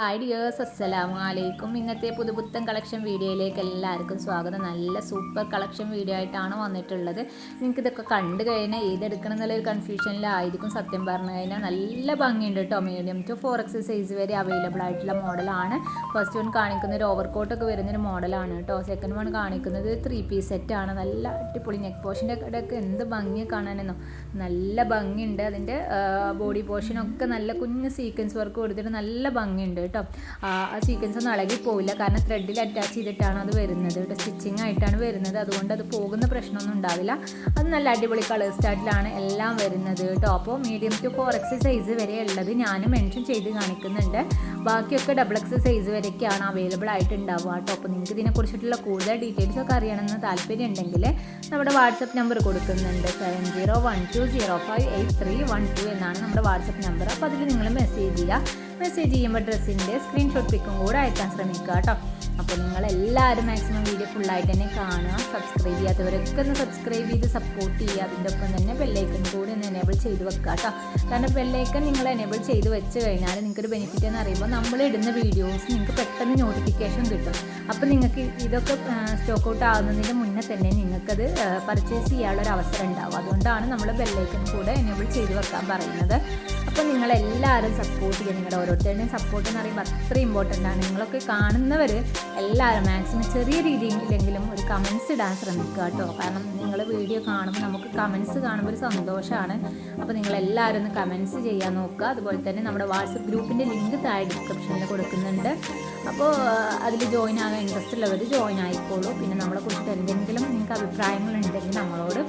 Hi dears അസ്സലാമു അലൈക്കും ഇന്നത്തെ പുതുപുത്തൻ കളക്ഷൻ വീഡിയോയിലേക്ക് എല്ലാവർക്കും സ്വാഗതം. നല്ല സൂപ്പർ കളക്ഷൻ വീഡിയോ ആയിട്ടാണ് വന്നിട്ടുള്ളത്. നിങ്ങൾക്ക് ഇതൊക്കെ കണ്ടു കഴിഞ്ഞാൽ ഏതെടുക്കണം എന്നുള്ളൊരു കൺഫ്യൂഷനിലായിരിക്കും സത്യം പറഞ്ഞു കഴിഞ്ഞാൽ. നല്ല ഭംഗിയുണ്ട് കേട്ടോ medium to four X size വരെ അവൈലബിൾ ആയിട്ടുള്ള മോഡലാണ്. ഫസ്റ്റ് വൺ കാണിക്കുന്ന ഒരു ഓവർ ഓവർകോട്ടൊക്കെ വരുന്നൊരു മോഡലാണ് കേട്ടോ സെക്കൻഡ് വൺ കാണിക്കുന്നത് ത്രീ പീസ് സെറ്റാണ് നല്ല അടിപൊളി നെക്ക് പോർഷന്റെ ഒക്കെ എന്ത് ഭംഗി കാണാനെന്നോ. നല്ല ഭംഗിയുണ്ട്. അതിന്റെ ബോഡി പോർഷനൊക്കെ നല്ല കുഞ്ഞ് സീക്വൻസ് വർക്ക് കൊടുത്തിട്ട് നല്ല ഭംഗിയുണ്ട് കേട്ടോ. ആ സീക്വൻസ് ഒന്നും ഇളകി പോവില്ല കാരണം ത്രെഡിൽ അറ്റാച്ച് ചെയ്തിട്ടാണ് അത് വരുന്നത്. ഇവിടെ സ്റ്റിച്ചിങ് ആയിട്ടാണ് വരുന്നത്. അതുകൊണ്ട് അത് പോകുന്ന പ്രശ്നമൊന്നും ഉണ്ടാവില്ല. അത് നല്ല അടിപൊളി കളർ സ്റ്റാർട്ടിലാണ് എല്ലാം വരുന്നത് കേട്ടോ. അപ്പോൾ medium to four X size വരെ ഉള്ളത് ഞാൻ മെൻഷൻ ചെയ്ത് കാണിക്കുന്നുണ്ട്. ബാക്കിയൊക്കെ ഡബിൾ എക്സ് സൈസ് വരെയൊക്കെയാണ് അവൈലബിൾ ആയിട്ട് ഉണ്ടാവുക കേട്ടോ. അപ്പോൾ നിങ്ങൾക്ക് ഇതിനെക്കുറിച്ചിട്ടുള്ള കൂടുതൽ ഡീറ്റെയിൽസ് ഒക്കെ അറിയണമെന്ന് താല്പര്യം ഉണ്ടെങ്കിൽ നമ്മുടെ വാട്സപ്പ് നമ്പർ കൊടുക്കുന്നുണ്ട്. Seven zero one two zero five eight three one two എന്നാണ് നമ്മുടെ വാട്സപ്പ് നമ്പർ അപ്പോൾ അതിൽ നിങ്ങൾ മെസ്സേജ് ചെയ്യുക. മെസ്സേജ് ചെയ്യുമ്പോൾ ഡ്രസ്സിന്റെ സ്ക്രീൻഷോട്ട് പിക്കും കൂടെ അയക്കാൻ ശ്രമിക്കുക കേട്ടോ അപ്പോൾ നിങ്ങൾ എല്ലാവരും മാക്സിമം വീഡിയോ ഫുള്ളായിട്ട് തന്നെ കാണുക. സബ്സ്ക്രൈബ് ചെയ്യാത്തവരൊക്കെ ഒന്ന് സബ്സ്ക്രൈബ് ചെയ്ത് സപ്പോർട്ട് ചെയ്യുക. അതിന്റെ ഒപ്പം തന്നെ ബെല്ലൈക്കൺ കൂടി ഒന്ന് എനേബിൾ ചെയ്ത് വെക്കുക കേട്ടോ. കാരണം ബെല്ലൈക്കൺ നിങ്ങൾ എനേബിൾ ചെയ്ത് വെച്ച് കഴിഞ്ഞാൽ നിങ്ങൾക്കൊരു ബെനിഫിറ്റ് എന്ന് അറിയുമ്പോൾ നമ്മൾ ഇടുന്ന വീഡിയോസ് നിങ്ങൾക്ക് പെട്ടെന്ന് നോട്ടിഫിക്കേഷൻ കിട്ടും. അപ്പോൾ നിങ്ങൾക്ക് ഇതൊക്കെ സ്റ്റോക്ക് ഔട്ട് ആകുന്നതിന് മുന്നേ തന്നെ നിങ്ങൾക്കത് പർച്ചേസ് ചെയ്യാനുള്ള ഒരു അവസരം ഉണ്ടാവും. അതുകൊണ്ടാണ് നമ്മൾ ബെല്ലൈക്കൺ കൂടെ എനേബിൾ ചെയ്ത് വെക്കാൻ പറയുന്നത്. അപ്പോൾ നിങ്ങളെല്ലാവരും സപ്പോർട്ട് ചെയ്യുക. നിങ്ങളുടെ ഓരോരുത്തരുടെയും സപ്പോർട്ട് എന്ന് പറയുമ്പോൾ അത്ര ഇമ്പോർട്ടന്റ് ആണ്. നിങ്ങളൊക്കെ കാണുന്നവർ എല്ലാവരും മാക്സിമം ചെറിയ രീതിയിലെങ്കിലും ഒരു കമൻസ് ഇടാൻ ശ്രമിക്കുക കേട്ടോ. കാരണം നിങ്ങൾ വീഡിയോ കാണുമ്പോൾ നമുക്ക് കമൻസ് കാണുമ്പോൾ ഒരു സന്തോഷമാണ് അപ്പോൾ നിങ്ങളെല്ലാവരും ഒന്ന് കമൻസ് ചെയ്യാൻ നോക്കുക. അതുപോലെ തന്നെ നമ്മുടെ വാട്സപ്പ് ഗ്രൂപ്പിന്റെ ലിങ്ക് താഴെ ഡിസ്ക്രിപ്ഷനിൽ കൊടുക്കുന്നുണ്ട്. അപ്പോൾ അതിൽ ജോയിൻ ആകാൻ ഇൻട്രസ്റ്റ് ഉള്ളവർ ജോയിൻ ആയിക്കോളൂ. പിന്നെ നമ്മളെ കുറിച്ചിട്ട് എന്തെങ്കിലും നിങ്ങൾക്ക് അഭിപ്രായങ്ങളുണ്ടെങ്കിൽ നമ്മളോട്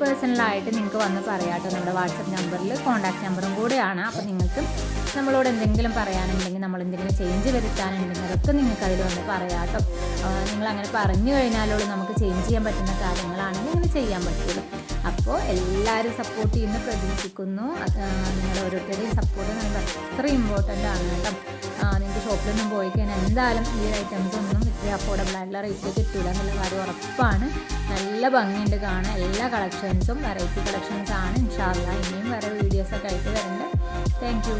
പേഴ്സണലായിട്ട് നിങ്ങൾക്ക് വന്ന് പറയാട്ടോ. നമ്മുടെ വാട്സപ്പ് നമ്പറിൽ കോൺടാക്ട് നമ്പറും കൂടെയാണ്. അപ്പോൾ നിങ്ങൾക്ക് നമ്മളോട് എന്തെങ്കിലും പറയാനുണ്ടെങ്കിൽ നമ്മൾ എന്തെങ്കിലും ചേഞ്ച് വരുത്താനുണ്ടെങ്കിൽ അതൊക്കെ നിങ്ങൾക്ക് അതിൽ വന്ന് പറയാട്ടോ. നിങ്ങൾ അങ്ങനെ പറഞ്ഞു കഴിഞ്ഞാലുള്ള നമുക്ക് ചേഞ്ച് ചെയ്യാൻ പറ്റുന്ന കാര്യങ്ങളാണെങ്കിൽ അങ്ങനെ ചെയ്യാൻ പറ്റുള്ളൂ. അപ്പോൾ എല്ലാവരും സപ്പോർട്ട് ചെയ്യുന്ന പ്രതീക്ഷിക്കുന്നു. നിങ്ങളുടെ ഓരോരുത്തരുടെയും സപ്പോർട്ട് നമുക്ക് അത്ര ഇമ്പോർട്ടന്റ് ആണ് കേട്ടോ. നിങ്ങൾക്ക് ഷോപ്പിലൊന്നും പോയി കഴിഞ്ഞാൽ എന്തായാലും ഈ ഐറ്റംസ് ഒന്നും ഇത്ര അഫോർഡബിൾ ആയിട്ടുള്ള റേറ്റ് കിട്ടില്ല എന്നുള്ള കാര്യം ഉറപ്പാണ്. നല്ല ഭംഗിയുണ്ട് കാണാൻ. എല്ലാ കളക്ഷൻസും വെറൈറ്റി കളക്ഷൻസ് ആണ്. ഇൻഷാല്ല ഇനിയും വേറെ വീഡിയോസൊക്കെ ആയിട്ട് വരുന്നുണ്ട് താങ്ക്